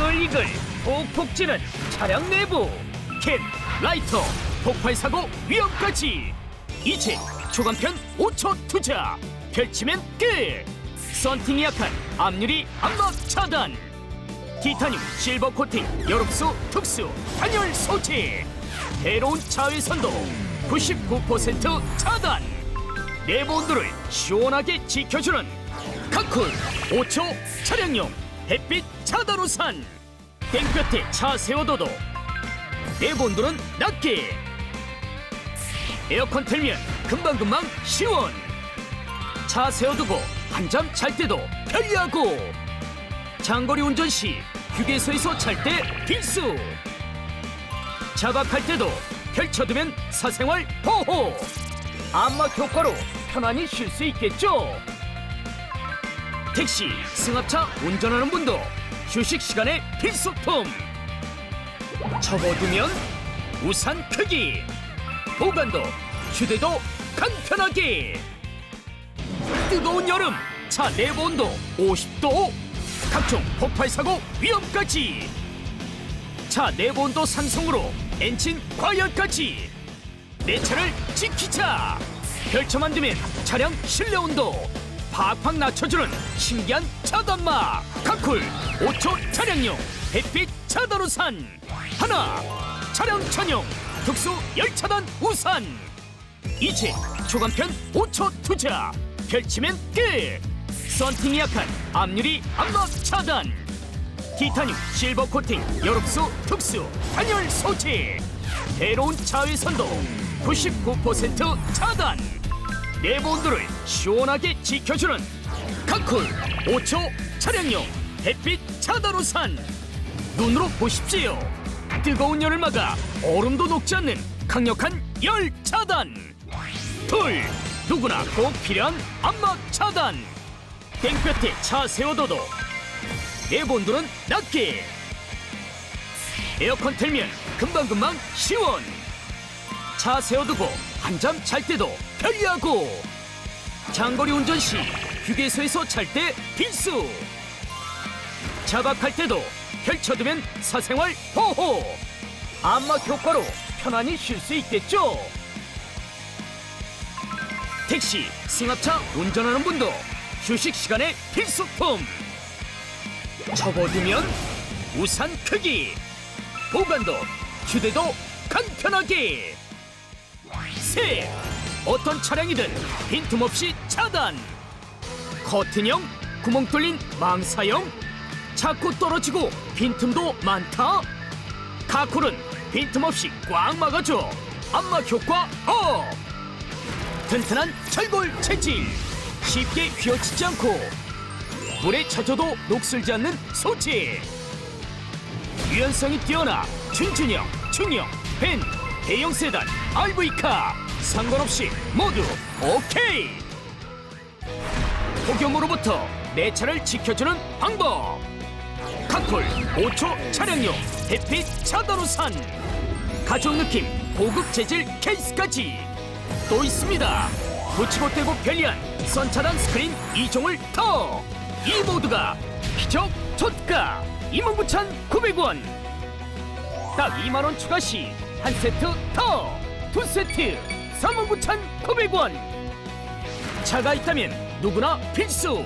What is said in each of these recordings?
이글이글 폭폭 찌는 차량 내부 캔 라이터 폭발 사고 위험까지. 이제 초간편 5초 투자 펼치면 끝. 썬팅이 약한 앞유리 암막 차단. 티타늄 실버 코팅 여름수 특수 단열 소재. 해로운 자외선도 99% 차단. 내부 온도를 시원하게 지켜주는 카쿨 5초 차량용 햇빛 차단 우산 땡볕에 차 세워둬도 내부 온도는 낮게. 에어컨 틀면 금방금방 시원. 차 세워두고 한잠 잘 때도 편리하고. 장거리 운전 시 휴게소에서 잘 때 필수. 자박할 때도 펼쳐두면 사생활 보호. 암막 효과로 편안히 쉴 수 있겠죠 택시, 승합차 운전하는 분도 휴식 시간에 필수품. 접어두면 우산 크기 보관도 휴대도 간편하게. 뜨거운 여름 차 내부 온도 50도 각종 폭발 사고 위험까지. 차 내부 온도 상승으로 엔진 과열까지. 내 차를 지키자. 펼쳐만 두면 차량 실내 온도 팍팍 낮춰주는 신기한 차단막. 카쿨 5초 차량용 햇빛 차단 우산. 하나 차량 전용 특수 열차단 우산. 이제 초간편 5초 투자. 펼치면 끝. 썬팅이 약한 앞유리 암막 차단. 티타늄 실버 코팅 여름수 특수 단열 소재. 해로운 자외선도 99% 차단 내부 온도를 시원하게 지켜주는 카쿨 5초 차량용 햇빛 차단 우산. 눈으로 보십시오. 뜨거운 열을 막아 얼음도 녹지 않는 강력한 열 차단. 둘 누구나 꼭 필요한 암막 차단. 땡볕에 차 세워둬도 내부 온도는 낮게. 에어컨 틀면 금방금방 시원 차 세워두고 한잠 잘 때도 편리하고. 장거리 운전 시 휴게소에서 잘 때 필수. 자박할 때도 펼쳐두면 사생활 보호. 암막 효과로 편안히 쉴 수 있겠죠? 택시, 승합차 운전하는 분도 휴식 시간에 필수품. 접어두면 우산 크기. 보관도 휴대도 간편하게 셋 어떤 차량이든 빈틈없이 차단. 커튼형 구멍 뚫린 망사형. 자꾸 떨어지고 빈틈도 많다. 카콜은 빈틈없이 꽉 막아줘. 암막 효과 업! 튼튼한 철골 체질. 쉽게 휘어지지 않고 물에 젖어도 녹슬지 않는 소재. 유연성이 뛰어나 준준형, 중형, 벤, 대형 세단, RV카. 상관없이 모두 오케이. 폭염으로부터 내 차를 지켜주는 방법. 카콜 5초 차량용 햇빛 차단우산. 가죽 느낌 고급 재질 케이스까지. 또 있습니다. 붙이고 떼고 편리한 선차단 스크린 2종을 더! 이 모두가 기적 조가 29,900원. 딱 2만원 추가 시 한 세트 더! 두 세트 39,900원 차가 있다면 누구나 필수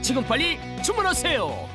지금 빨리 주문하세요